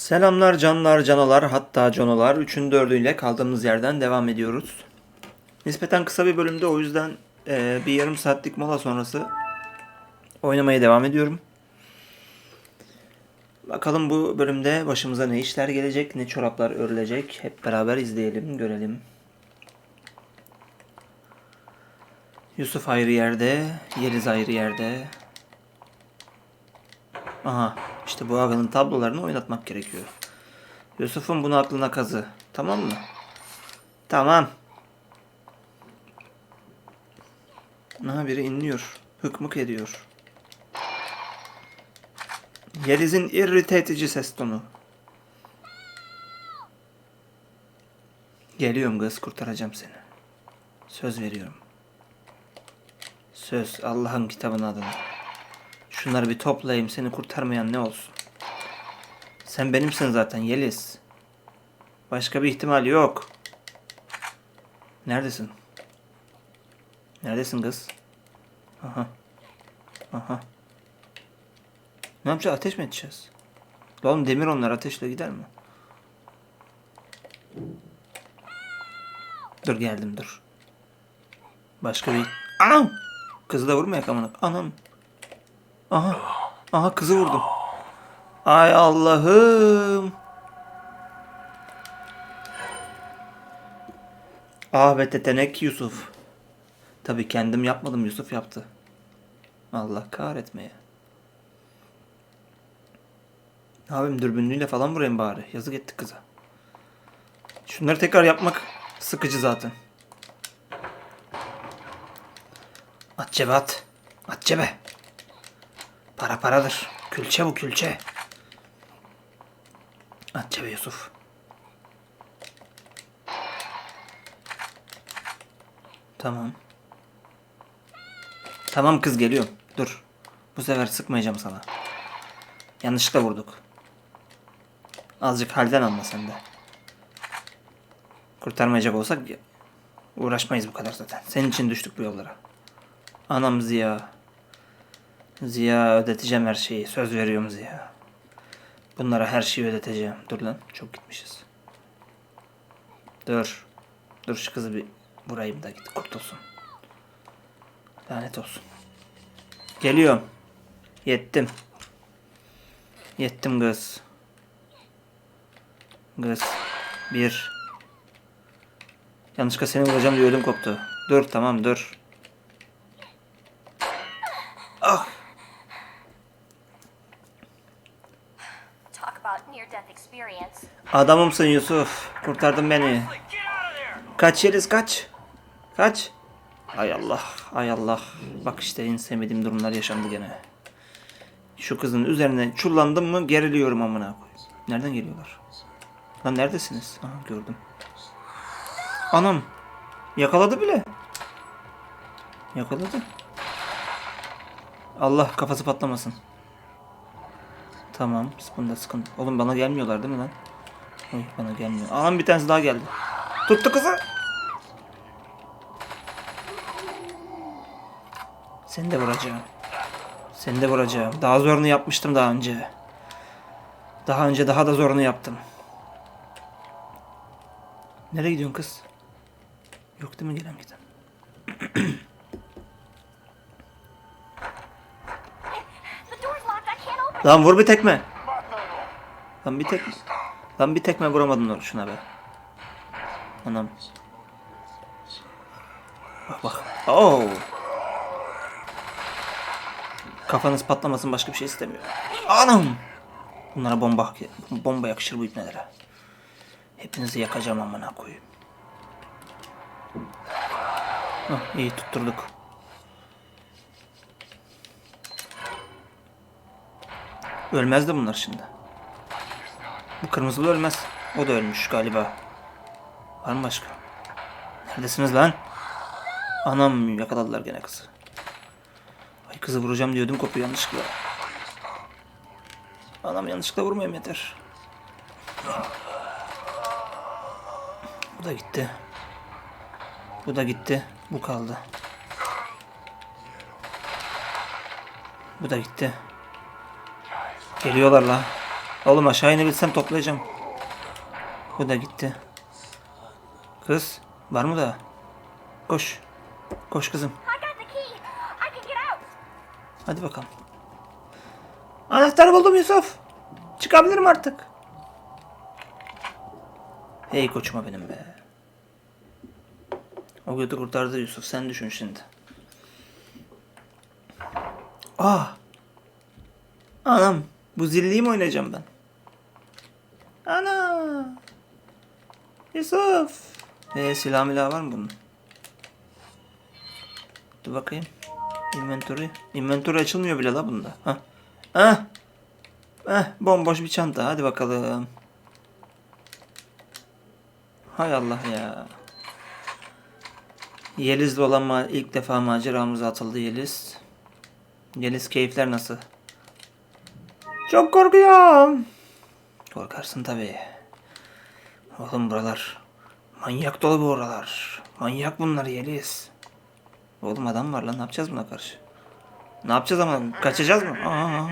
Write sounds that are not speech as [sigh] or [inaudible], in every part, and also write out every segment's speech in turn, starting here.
Selamlar canlar canalar hatta canolar. Üçün dördüyle kaldığımız yerden devam ediyoruz. Nispeten kısa bir bölümde o yüzden eee, bir yarım saatlik mola sonrası oynamaya devam ediyorum. Bakalım bu bölümde başımıza ne işler gelecek, ne çoraplar örülecek. Hep beraber izleyelim, görelim. Yusuf ayrı yerde, Yeliz ayrı yerde. Aha işte bu ağanın tablolarını oynatmak gerekiyor. Yusuf'un bunu aklına kazı. Tamam mı? Tamam. Aha biri inliyor. Hıkmık ediyor. Yeliz'in irrite edici ses tonu. Geliyorum kız kurtaracağım seni. Söz veriyorum. Söz Allah'ın kitabının adına. Şunları bir toplayayım seni kurtarmayan ne olsun. Sen benimsin zaten Yeliz. Başka bir ihtimal yok. Neredesin? Neredesin kız? Aha. Aha. Ne yapacağız? Ateş mi edeceğiz? Oğlum demir onlar ateşle gider mi? Dur geldim dur. Başka bir... Anam! Kızı da vurma yakamana. Anam. Aha. Aha kızı vurdum. Ay Allah'ım. Ah be tetenek Yusuf. Tabii kendim yapmadım Yusuf yaptı. Allah kahretmeye. Yapayım dürbünlüyle falan vurayım bari. Yazık ettik kıza. Şunları tekrar yapmak sıkıcı zaten. At cebe at. At cebe. Para paradır. Külçe bu külçe. At cebe Yusuf. Tamam. Tamam kız geliyorum. Dur. Bu sefer sıkmayacağım sana. Yanlışlıkla vurduk. Azıcık halden anla sen de. Kurtarmayacak olsak uğraşmayız bu kadar zaten. Senin için düştük bu yollara. Anam Ziya. Ziya ödeteceğim her şeyi. Söz veriyorum Ziya. Bunlara her şeyi ödeteceğim. Dur lan. Çok gitmişiz. Dur. Dur şu kızı bir vurayım da git kurtulsun. Lanet olsun. Geliyorum. Yettim. Yettim kız. Kız. Bir. Yanlışlıkla seni vuracağım diye ödüm koptu. Dur tamam dur. Adamımsın Yusuf. Kurtardın beni. Kaç yeriz kaç. Kaç. Ay Allah. Ay Allah. Bak işte en sevmediğim durumlar yaşandı gene. Şu kızın üzerine çullandım mı geriliyorum amına koyayım. Nereden geliyorlar? Lan neredesiniz? Aha gördüm. Anam. Yakaladı bile. Yakaladı. Allah kafası patlamasın. Tamam. Bunda sıkıntı. Oğlum bana gelmiyorlar değil mi lan? Oy bana gelmiyor. Anam bir tanesi daha geldi. Tuttu kızı. Seni de vuracağım. Seni de vuracağım. Daha zorunu yapmıştım daha önce. Daha önce daha da zorunu yaptım. Nereye gidiyorsun kız? Yok değil mi gelen giden? Lan vur bir tekme. Lan bir tekme. Lan bir tekme vuramadın or şuna be. Anam. Bak bak. Oo. Kafanız patlamasın başka bir şey istemiyor. Anam. Bunlara bomba bomba yakışır bu ipnelere. Hepinizi yakacağım amına koyayım. Hah, iyi tutturduk. Ölmez de bunlar şimdi. Bu kırmızılı ölmez. O da ölmüş galiba. Var mı başka? Neredesiniz lan? Anam yakaladılar gene kızı. Ay kızı vuracağım diyordum kopuyor yanlışlıkla. Anam yanlışlıkla vurmayayım yeter. Bu da gitti. Bu da gitti. Bu kaldı. Bu da gitti. Geliyorlar la. Oğlum aşağı inebilsem toplayacağım. Bu da gitti. Kız var mı da? Koş. Koş kızım. Hadi bakalım. Anahtarı buldum Yusuf. Çıkabilirim artık. Hey koçuma benim be. O götü kurtardı Yusuf. Sen düşün şimdi. Aa. Anam. Bu zilliyi mi oynayacağım ben? Ana. Yusuf. Ee, silah milah var mı bunun? Dur bakayım. Inventory. Inventory açılmıyor bile la bunda. Hah. Hah. Heh, bomboş bir çanta. Hadi bakalım. Hay Allah ya. Yeliz'le olan ilk defa maceramıza atıldı Yeliz. Yeliz keyifler nasıl? Çok korkuyorum. Korkarsın tabii. Oğlum buralar. Manyak dolu bu oralar. Manyak bunlar Yeliz. Oğlum adam var lan ne yapacağız buna karşı? Ne yapacağız ama kaçacağız mı? Aha.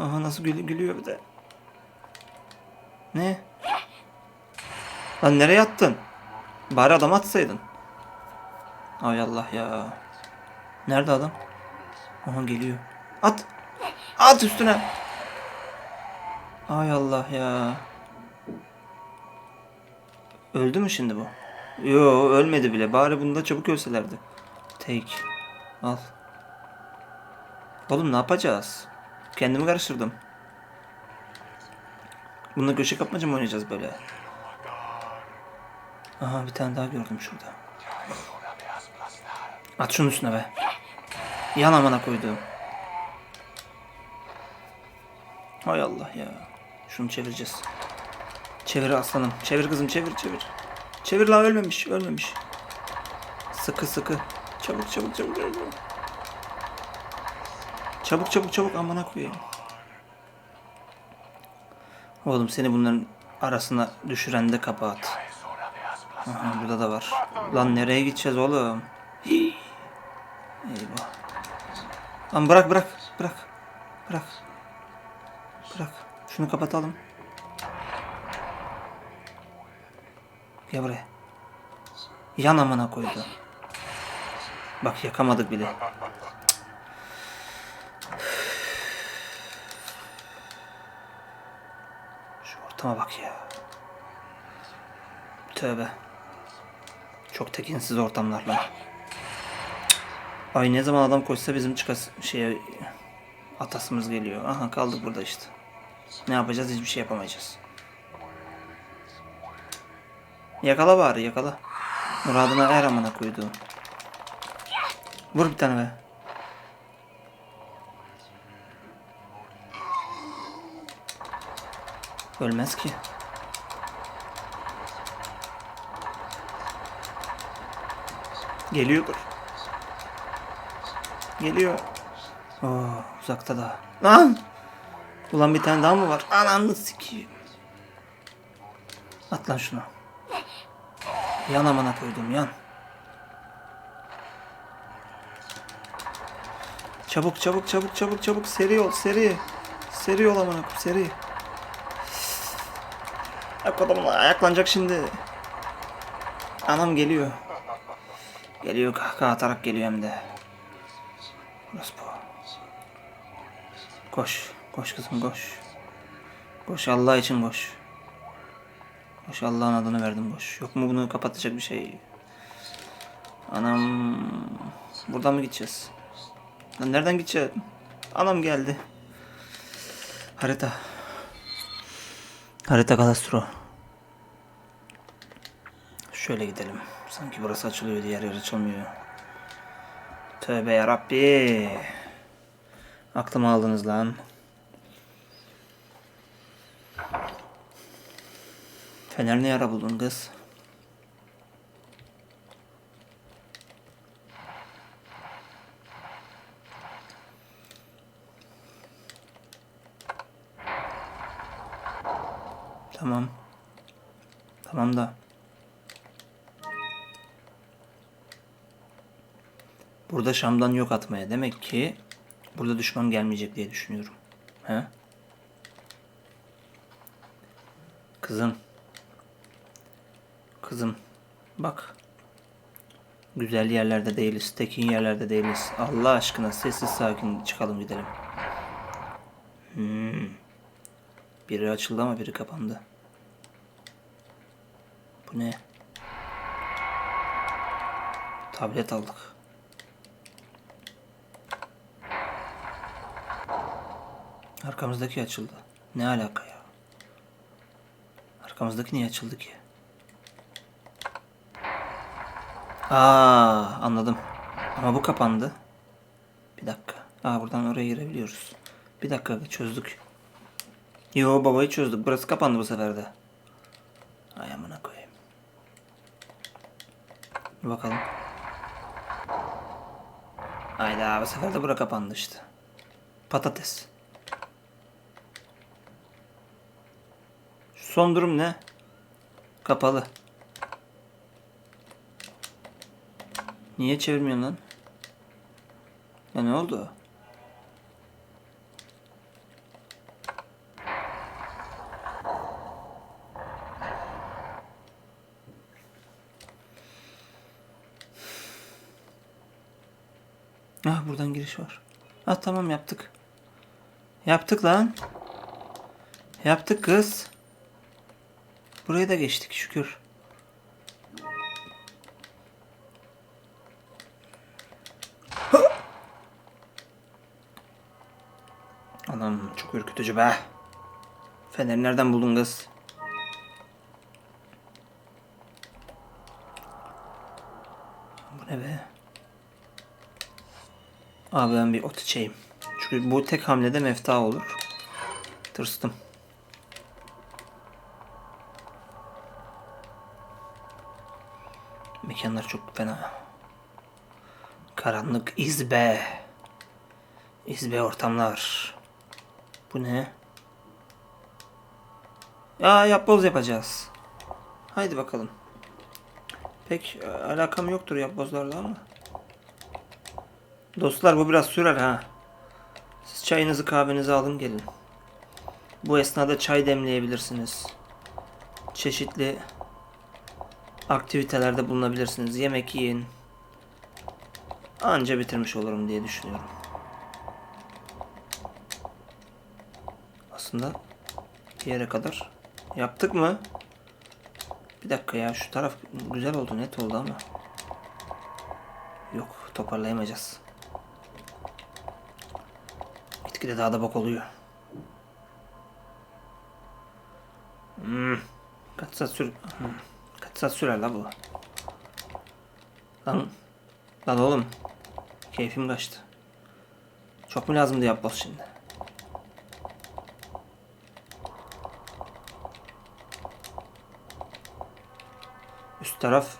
Aha nasıl gül gülüyor bir de. Ne? Lan nereye attın? Bari adam atsaydın. Ay Allah ya. Nerede adam? Aha geliyor. At. At üstüne. Ay Allah ya. Öldü mü şimdi bu? Yo ölmedi bile. Bari bunda çabuk ölselerdi. Take. Al. Oğlum ne yapacağız? Kendimi karıştırdım. Bununla köşe kapmaca mı oynayacağız böyle? Aha bir tane daha gördüm şurada. At şunun üstüne be. Yan amana koyduğum. Hay Allah ya. Şunu çevireceğiz. Çevir aslanım. Çevir kızım çevir çevir. Çevir la ölmemiş ölmemiş. Sıkı sıkı. Çabuk çabuk çabuk. çabuk. Çabuk çabuk çabuk amına koyayım. Oğlum seni bunların arasına düşüren de kapat. Aha, burada da var. Lan nereye gideceğiz oğlum? Eyvah. Lan bırak bırak bırak. Bırak. Şunu kapatalım. Gel buraya. Yan amına koydu. Bak yakamadık bile. Şu ortama bak ya. Tövbe. Çok tekinsiz ortamlarla. Ay ne zaman adam koşsa bizim çıkas şeye atasımız geliyor. Aha kaldık burada işte. Ne yapacağız? Hiçbir şey yapamayacağız. Yakala bari yakala. Muradına er amına koydu. Vur bir tane be. Ölmez ki. Geliyordur. Geliyor. Oo, uzakta da. Lan! Ulan bir tane daha mı var? Ananı sikeyim. At lan şunu. Yan amana koydum yan. Çabuk çabuk çabuk çabuk çabuk seri ol seri. Seri ol amına seri. Ayak ayaklanacak şimdi. Anam geliyor. Geliyor kahkaha atarak geliyor hem de. Burası bu. Koş. Koş kızım koş. Koş Allah için koş. Koş Allah'ın adını verdim koş. Yok mu bunu kapatacak bir şey? Anam. Buradan mı gideceğiz? Lan nereden gideceğiz? Anam geldi. Harita. Harita kadastro. Şöyle gidelim. Sanki burası açılıyor diğer yer açılmıyor. Tövbe yarabbi. Aklıma aldınız lan. Fener ne yara buldun kız? Tamam. Tamam da. Burada Şam'dan yok atmaya. Demek ki burada düşman gelmeyecek diye düşünüyorum. He? Kızım. Kızım. Bak. Güzel yerlerde değiliz. Tekin yerlerde değiliz. Allah aşkına sessiz sakin çıkalım gidelim. Hmm. Biri açıldı ama biri kapandı. Bu ne? Tablet aldık. Arkamızdaki açıldı. Ne alaka ya? Arkamızdaki niye açıldı ki? Aa, anladım. Ama bu kapandı. Bir dakika. Aa, buradan oraya girebiliyoruz. Bir dakika çözdük. Yo babayı çözdük. Burası kapandı bu sefer de. Ay amına koyayım. Bir bakalım. Hayda bu sefer de bura kapandı işte. Patates. Şu son durum ne? Kapalı. Niye çevirmiyorsun lan? Ya ne oldu? Ah buradan giriş var. Ah tamam yaptık. Yaptık lan. Yaptık kız. Buraya da geçtik şükür. Ürkütücü be. Feneri nereden buldun kız? Bu ne be? Abi ben bir ot içeyim. Çünkü bu tek hamlede mefta olur. Tırstım. Mekanlar çok fena. Karanlık izbe. İzbe ortamlar. Bu ne? Ya yapboz yapacağız. Haydi bakalım. Pek e, alakam yoktur yapbozlarla ama. Dostlar bu biraz sürer ha. Siz çayınızı kahvenizi alın gelin. Bu esnada çay demleyebilirsiniz. Çeşitli aktivitelerde bulunabilirsiniz. Yemek yiyin. Anca bitirmiş olurum diye düşünüyorum. Aslında bir yere kadar yaptık mı? Bir dakika ya şu taraf güzel oldu net oldu ama. Yok toparlayamayacağız. Gitgide daha da bok oluyor. Hmm. Kaç saat sür... Hmm. Kaç saat sürer la bu? Lan... Lan oğlum. Keyfim kaçtı. Çok mu lazımdı yapboz şimdi? Taraf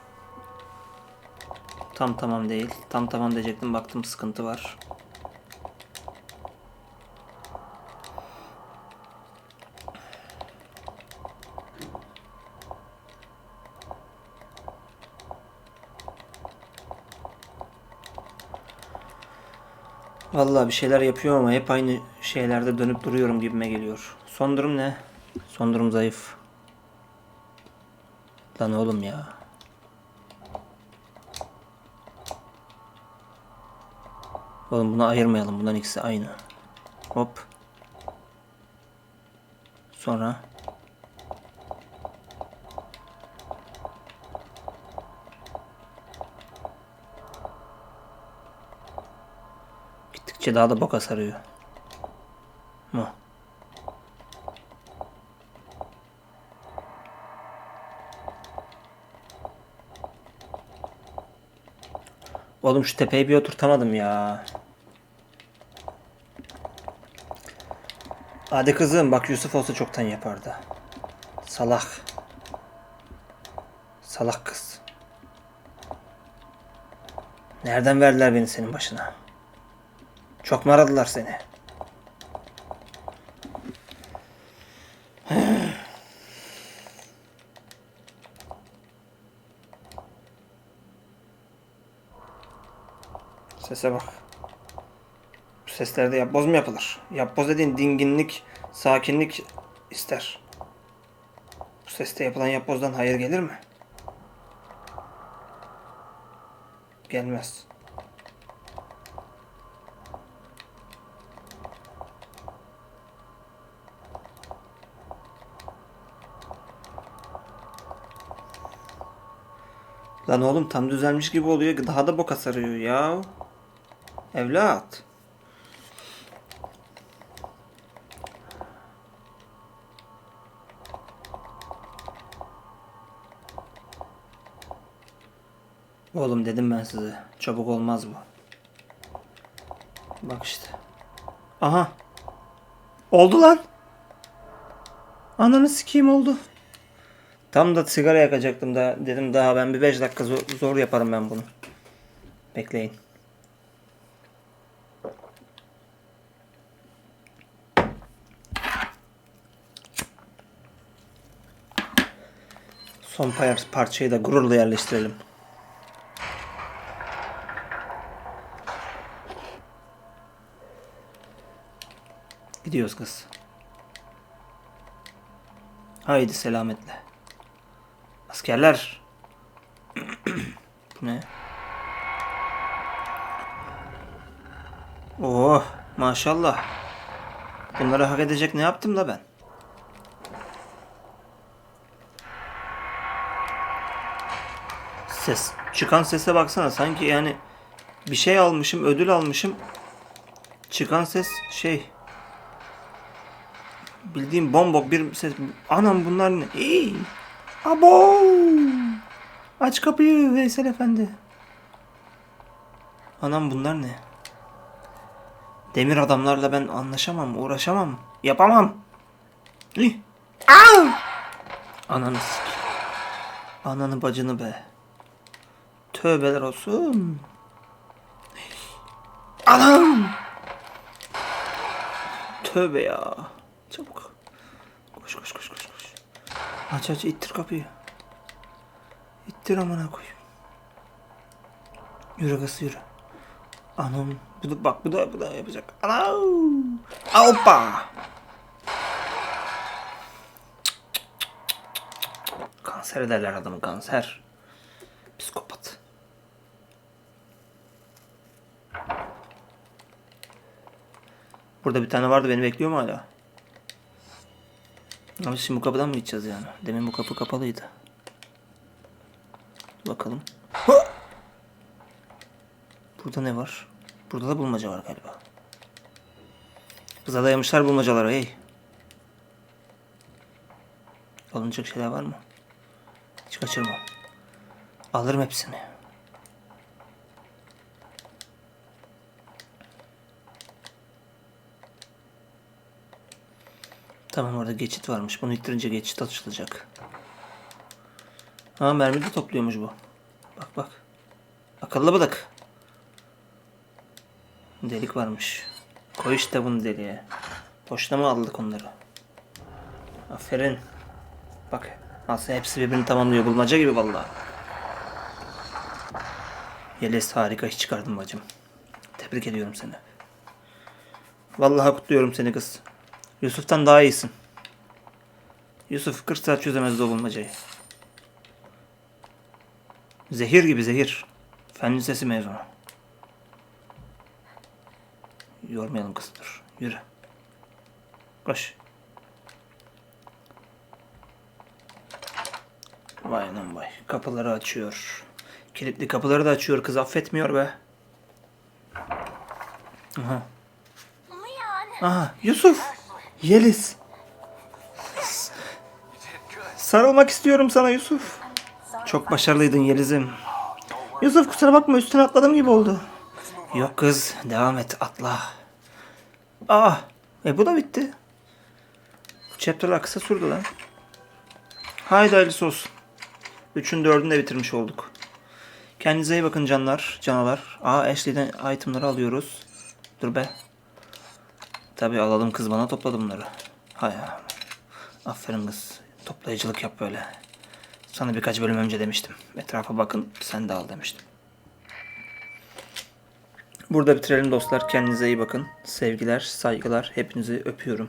tam tamam değil. Tam tamam diyecektim. Baktım sıkıntı var. Vallahi bir şeyler yapıyorum ama hep aynı şeylerde dönüp duruyorum gibime geliyor. Son durum ne? Son durum zayıf. Lan oğlum ya. Oğlum bunu ayırmayalım. Bunların ikisi aynı. Hop. Sonra. Gittikçe daha da boka sarıyor. Mu. Oğlum şu tepeyi bir oturtamadım ya. Hadi kızım bak Yusuf olsa çoktan yapardı. Salak. Salak kız. Nereden verdiler beni senin başına? Çok mu aradılar seni? Sese bak. Bu seslerde yapboz mu yapılır? Yapboz dediğin dinginlik, sakinlik ister. seste yapılan yapbozdan hayır gelir mi? Gelmez. Lan oğlum tam düzelmiş gibi oluyor. Daha da boka sarıyor ya. Evlat. Oğlum dedim ben size. Çabuk olmaz bu. Bak işte. Aha. Oldu lan. Ananı sikeyim oldu. Tam da sigara yakacaktım da dedim daha ben bir 5 dakika zor, zor yaparım ben bunu. Bekleyin. Son par- parçayı da gururla yerleştirelim. Gidiyoruz kız. Haydi selametle. Askerler. [clears throat] Ne? Oh maşallah. Bunları hak edecek ne yaptım da ben? Ses. Çıkan sese baksana sanki yani bir şey almışım, ödül almışım. Çıkan ses şey. Bildiğim bombok bir ses. Anam bunlar ne? İyi. Abo! Aç kapıyı Veysel Efendi. Anam bunlar ne? Demir adamlarla ben anlaşamam, uğraşamam, yapamam. Ih! Ananı sik. Ananı bacını be. Tövbeler olsun. Anam! Tövbe ya. Çabuk. Koş koş koş koş koş. Aç aç ittir kapıyı. İttir amına koyayım. Yürü kız yürü. Anam bu da bak bu da bu da yapacak. Anam. Hoppa. Kanser ederler adamı kanser. Burada bir tane vardı beni bekliyor mu hala? Ama şimdi bu kapıdan mı gideceğiz yani? Demin bu kapı kapalıydı. Bakalım. [gasps] Burada ne var? Burada da bulmaca var galiba. Kıza dayamışlar bulmacaları hey. Alınacak şeyler var mı? Hiç kaçırma. Alırım hepsini. Tamam orada geçit varmış. Bunu ittirince geçit açılacak. Ha mermi de topluyormuş bu. Bak bak. Akıllı bıdık. Delik varmış. Koy işte bunu deliğe. Boşuna mı aldık onları? Aferin. Bak nasıl hepsi birbirini tamamlıyor. Bulmaca gibi vallahi. Yeliz harika iş çıkardın bacım. Tebrik ediyorum seni. Vallahi kutluyorum seni kız. Yusuf'tan daha iyisin. Yusuf 40 saat çözemezdi o bulmacayı. Zehir gibi zehir. Fen lisesi mezunu. Yormayalım kızı dur. Yürü. Koş. Vay anam vay. Kapıları açıyor. Kilitli kapıları da açıyor. Kız affetmiyor be. Aha. Aha Yusuf. Yeliz. Sarılmak istiyorum sana Yusuf. Çok başarılıydın Yeliz'im. Yusuf kusura bakma üstüne atladım gibi oldu. Yok kız devam et atla. Aa e bu da bitti. Bu chapter'lar kısa sürdü lan. Haydi hayırlısı olsun. Üçün dördünü de bitirmiş olduk. Kendinize iyi bakın canlar, canavar. Aa Ashley'den itemları alıyoruz. Dur be. Tabi alalım kız bana topladı bunları. Hay. Aferin kız. Toplayıcılık yap böyle. Sana birkaç bölüm önce demiştim. Etrafa bakın sen de al demiştim. Burada bitirelim dostlar. Kendinize iyi bakın. Sevgiler, saygılar. Hepinizi öpüyorum.